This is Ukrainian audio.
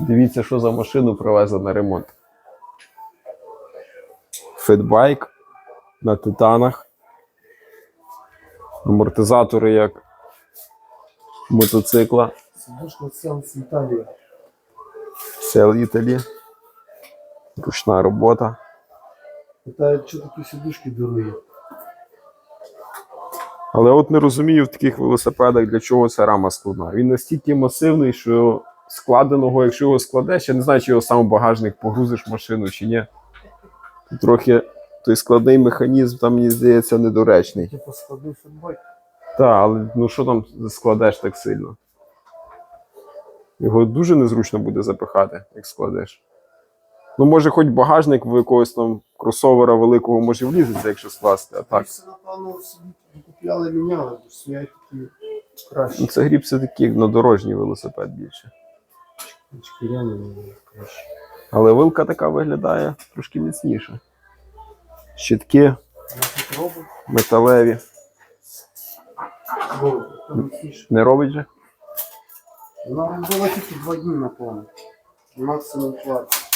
Дивіться, що за машину привезли на ремонт. Фетбайк на титанах. Амортизатори як мотоцикла. Сидушка Сенс Італія. Сел Італі. Ручна робота. Питають, що такі сидушки дорогі. Але от не розумію в таких велосипедах, для чого ця рама складна. Він настільки масивний, що складеного, якщо його складеш, я не знаю, чи його сам в багажник погрузиш в машину чи ні. Трохи той складний механізм, там, мені здається, недоречний. Типу складний футболь. Так, але ну що там складеш так сильно? Його дуже незручно буде запихати, як складеш. Ну, може, хоч багажник в якогось там кросовера великого може влізеться, якщо скласти, а так. Все, напевно, собі купляли, міняли, бо стоять такі Ну, це гріб все таки на дорожній велосипед більше. Краще. Але вилка така виглядає трошки міцніше. Щитки металеві. Не робить же? Вона робила тільки два дні, напевно. Максимум кварт.